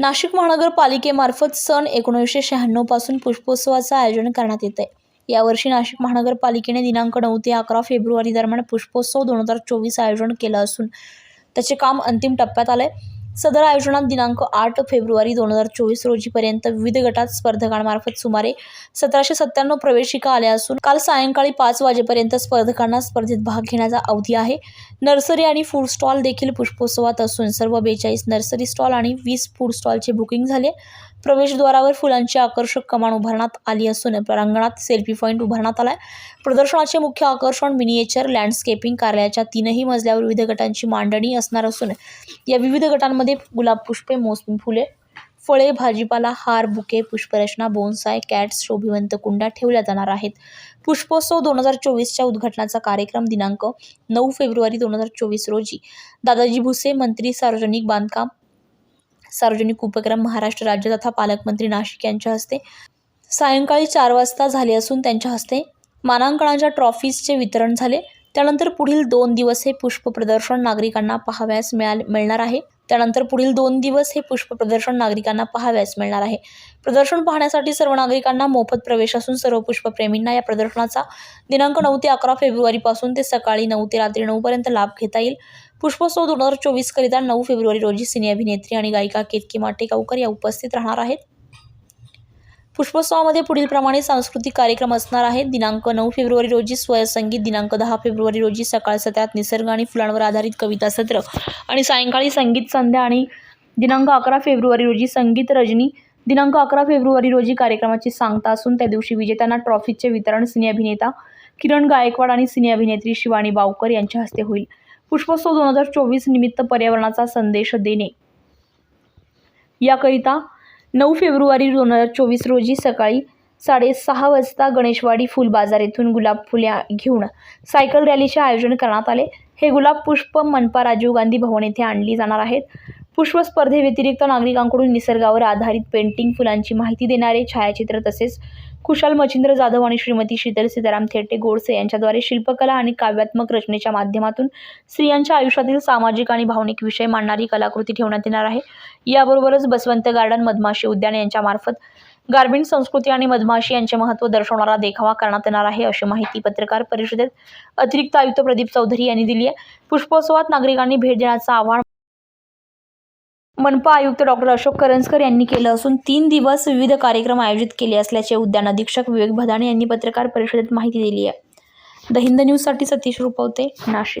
नाशिक महानगरपालिकेमार्फत सन एकोणीसशे शहाण्णवपासून पुष्पोत्सवाचं आयोजन करण्यात येत आहे यावर्षी नाशिक महानगरपालिकेने दिनांक नऊ ते अकरा फेब्रुवारी दरम्यान पुष्पोत्सव दोन हजार चोवीस आयोजन केलं असून त्याचे काम अंतिम टप्प्यात आलं आहे सदर आयोजनात दिनांक आठ फेब्रुवारी दोन हजार चोवीस रोजीपर्यंत विविध गटात स्पर्धकांमार्फत सुमारे सतराशे सत्त्याण्णव प्रवेशिका आल्या असून काल सायंकाळी पाच वाजेपर्यंत स्पर्धकांना स्पर्धेत भाग घेण्याचा अवधी आहे. नर्सरी आणि फूड स्टॉल देखील पुष्पोत्सवात असून सर्व बेचाळीस नर्सरी स्टॉल आणि वीस फूड स्टॉलचे बुकिंग झाले. प्रवेशद्वारावर फुलांची आकर्षक कमान उभारण्यात आली असून प्रांगणात सेल्फी पॉईंट उभारण्यात आलाय. प्रदर्शनाचे मुख्य आकर्षण मिनिएचर लँडस्केपिंग कार्यालयाच्या तीनही मजल्यावर विविध गटांची मांडणी असणार असून या विविध गटांमध्ये गुलाब पुष्पे मोसमी फुले फळे भाजीपाला हार बुके पुष्परचना बोनसाय कॅट्स शोभिवंत कुंड्या ठेवल्या जाणार आहेत. पुष्पोत्सव दोन हजार चोवीसच्या उद्घाटनाचा कार्यक्रम दिनांक नऊ फेब्रुवारी दोन हजार चोवीस रोजी. दादाजी भुसे मंत्री सार्वजनिक बांधकाम सार्वजनिक उपक्रम महाराष्ट्र राज्य तथा पालकमंत्री नाशिक यांच्या हस्ते. सायंकाळी चार वाजता झाले असून त्यांच्या हस्ते मानांकनाच्या ट्रॉफीजचे वितरण झाले. त्यानंतर पुढील दोन दिवस हे पुष्प प्रदर्शन नागरिकांना पाहाव्यास मिळाल मिळणार आहे. त्यानंतर पुढील दोन दिवस हे पुष्प प्रदर्शन नागरिकांना पाहाव्यास मिळणार आहे. प्रदर्शन पाहण्यासाठी सर्व नागरिकांना मोफत प्रवेश असून सर्व पुष्पप्रेमींना या प्रदर्शनाचा दिनांक नऊ ते अकरा फेब्रुवारीपासून ते सकाळी नऊ ते रात्री नऊपर्यंत लाभ घेता येईल. पुष्पोत्सव दोन हजार चोवीसकरिता नऊ फेब्रुवारी रोजी सिने अभिनेत्री आणि गायिका केतकी माटे गावकर या उपस्थित राहणार आहेत. पुष्पोत्सवामध्ये पुढील प्रमाणे सांस्कृतिक कार्यक्रम असणार आहेत. दिनांक नऊ फेब्रुवारी रोजी स्वयंसंगीत दिनांक दहा फेब्रुवारी रोजी सकाळ सत्रात निसर्ग आणि फुलांवर आधारित कविता सत्र आणि सायंकाळी संगीत संध्या आणि दिनांक अकरा फेब्रुवारी रोजी संगीत रजनी दिनांक अकरा फेब्रुवारी रोजी कार्यक्रमाची सांगता असून त्या दिवशी विजेत्यांना ट्रॉफीचे वितरण सिने अभिनेता किरण गायकवाड आणि सिने अभिनेत्री शिवानी बावकर यांच्या हस्ते होईल. पुष्पोत्सव दोन हजार चोवीस निमित्त पर्यावरणाचा संदेश देणे. याकरिता नऊ फेब्रुवारी दोन हजार चोवीस रोजी सकाळी साडेसहा वाजता गणेशवाडी फुल बाजार येथून गुलाब फुले घेऊन सायकल रॅलीचे आयोजन करण्यात आले. हे गुलाब पुष्प मनपा राजीव गांधी भवन येथे आणली जाणार आहेत. पुष्प स्पर्धेव्यतिरिक्त नागरिकांकडून निसर्गावर आधारित पेंटिंग फुलांची माहिती देणारे छायाचित्र तसेच खुशाल मच्छिंद्र जाधव आणि श्रीमती शीतल सीताराम थेटे गोडसे यांच्याद्वारे शिल्पकला आणि काव्यात्मक रचनेच्या माध्यमातून स्त्रियांच्या आयुष्यातील सामाजिक आणि भावनिक विषय मांडणारी कलाकृती ठेवण्यात येणार आहे. याबरोबरच बसवंत गार्डन मधमाशी उद्यान यांच्यामार्फत गार्बिन संस्कृती आणि मधमाशी यांचे महत्त्व दर्शवणारा देखावा करण्यात येणार आहे अशी माहिती पत्रकार परिषदेत अतिरिक्त आयुक्त प्रदीप चौधरी यांनी दिली आहे. पुष्पोत्सवात नागरिकांनी भेट देण्याचं आवाहन मनपा आयुक्त डॉक्टर अशोक करंजकर यांनी केलं असून तीन दिवस विविध कार्यक्रम आयोजित केले असल्याचे उद्यान अधीक्षक विवेक भदाणे यांनी पत्रकार परिषदेत माहिती दिली आहे. द हिंद न्यूजसाठी सतीश रुपवते नाशिक.